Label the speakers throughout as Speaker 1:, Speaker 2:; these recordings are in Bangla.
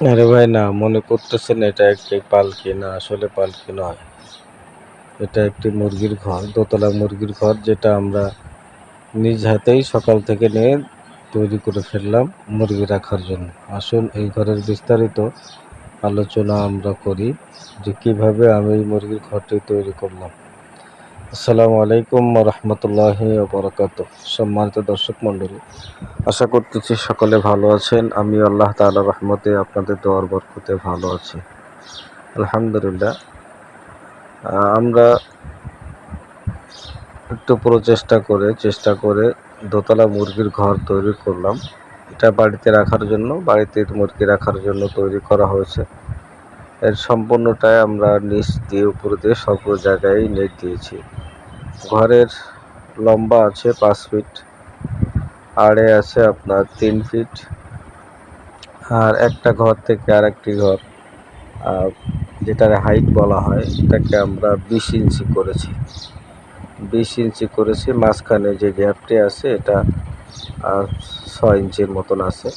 Speaker 1: আরে ভাই, না, মনে করতেছেন এটা একটি পালকি, না, আসলে পালকি নয়। এটা একটি মুরগির ঘর, দোতলা মুরগির ঘর, যেটা আমরা নিজ হাতেই সকাল থেকে নিয়ে তৈরি করে ফেললাম মুরগি রাখার জন্য। আসুন, এই ঘরের বিস্তারিত আলোচনা আমরা করি যে কীভাবে আমি এই মুরগির ঘরটি তৈরি করলাম। আসসালামু আলাইকুম রহমতুল্লাহ বরকাত সম্মানিত দর্শক মণ্ডলী, আশা করতেছি সকলে ভালো আছেন। আমি আল্লাহ তাআলা রহমতে আপনাদের দোয়ার বরকতে ভালো আছি। আলহামদুলিল্লাহ আমরা একটু প্রচেষ্টা করে, চেষ্টা করে দোতলা মুরগির ঘর তৈরি করলাম। এটা বাড়িতে রাখার জন্য, বাড়িতে মুরগি রাখার জন্য তৈরি করা হয়েছে। এর সম্পূর্ণটাই আমরা নিচ দিয়ে, উপর দিয়ে সব জায়গায় নেট দিয়েছি। ঘরের লম্বা আছে পাঁচ ফিট, আড়ে আছে আপনার তিন ফিট, আর একটা ঘর থেকে আর একটি ঘর যেটার হাইট বলা হয়, এটাকে আমরা বিশ ইঞ্চি করেছি। বিশ ইঞ্চি করেছি, মাঝখানে যে গ্যাপটি আছে, এটা ছয় ইঞ্চির মতন আছে।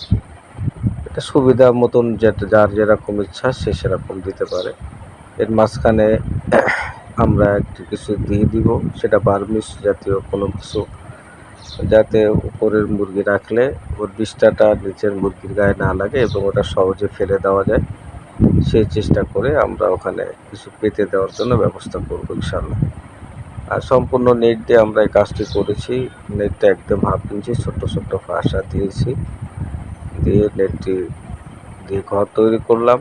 Speaker 1: এটা সুবিধা মতন যেটা, যার যেরকম ইচ্ছা সে সেরকম দিতে পারে। এর মাঝখানে আমরা একটি কিছু দিয়ে দিব, সেটা বার্মিস জাতীয় কোনো কিছু। যাতে উপরের মুরগি রাখলে ওর বিষ্ঠাটা নিচের মুরগির গায়ে না লাগে এবং ওটা সহজে ফেলে দেওয়া যায়। সেই চেষ্টা করে আমরা ওখানে কিছু পেতে দেওয়ার জন্য ব্যবস্থা করব ইনশাল্লাহ আর সম্পূর্ণ নেট দিয়ে আমরা এই কাজটি করেছি। নেটটা একদম হাফ ইঞ্চি, ছোট্ট ছোট্ট ফাঁসা দিয়েছি। দিয়ে নেটটি দিয়ে ঘর তৈরি করলাম।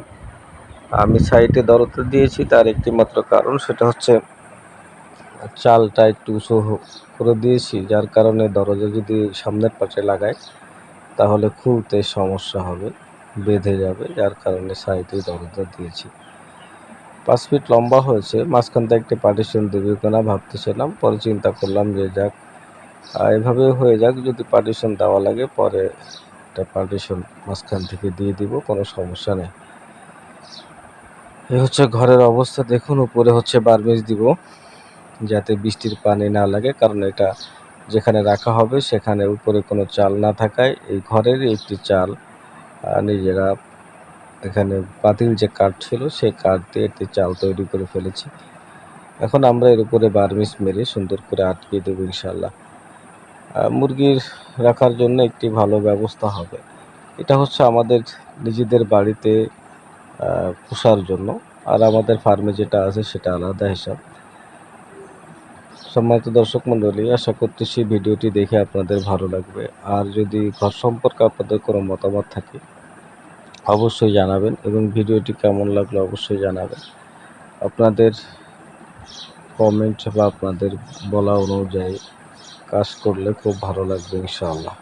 Speaker 1: আমি সাইডে দরজা দিয়েছি, তার একটি মাত্র কারণ সেটা হচ্ছে চালটা একটু উঁচু করে দিয়েছি, যার কারণে দরজা যদি সামনের পাশে লাগাই, তাহলে খুলতে সমস্যা হবে, বেঁধে যাবে, যার কারণে সাইডে দরজা দিয়েছি। পাঁচ ফিট লম্বা হয়েছে, মাঝখান থেকে একটি পার্টিশন দেবে কিনা ভাবতেছিলাম, পরে চিন্তা করলাম যে যাক এভাবে হয়ে যাক, যদি পার্টিশন দেওয়া লাগে, পরে একটা পার্টিশন মাঝখান থেকে দিয়ে দিব, কোনো সমস্যা নেই। এই হচ্ছে ঘরের অবস্থা, দেখুন উপরে হচ্ছে বার্মিস দিব, যাতে বৃষ্টির পানি না লাগে, কারণ এটা যেখানে রাখা হবে সেখানে উপরে কোনো চাল না থাকায় এই ঘরের একটি চাল নিজেরা এখানে পাতিল যে কাঠ ছিল সেই কাঠ দিয়ে একটি চাল তৈরি করে ফেলেছি। এখন আমরা এর উপরে বার্মিস মেরে সুন্দর করে আটকে দেবো ইনশাল্লাহ মুরগির রাখার জন্য একটি ভালো ব্যবস্থা হবে। এটা হচ্ছে আমাদের নিজেদের বাড়িতে পোষার জন্য। আর আমাদের ফার্মে যেটা আছে সেটা আলাদা হিসাব। সম্মানিত দর্শক মণ্ডলী, আশা করতেছি ভিডিওটি দেখে আপনাদের ভালো লাগবে। আর যদি ঘর সম্পর্কে আপনাদের কোনো মতামত থাকে, অবশ্যই জানাবেন এবং ভিডিওটি কেমন লাগল অবশ্যই জানাবেন। আপনাদের কমেন্ট বা আপনাদের বলা অনুযায়ী কাজ করলে খুব ভালো লাগবে ইনশাআল্লাহ।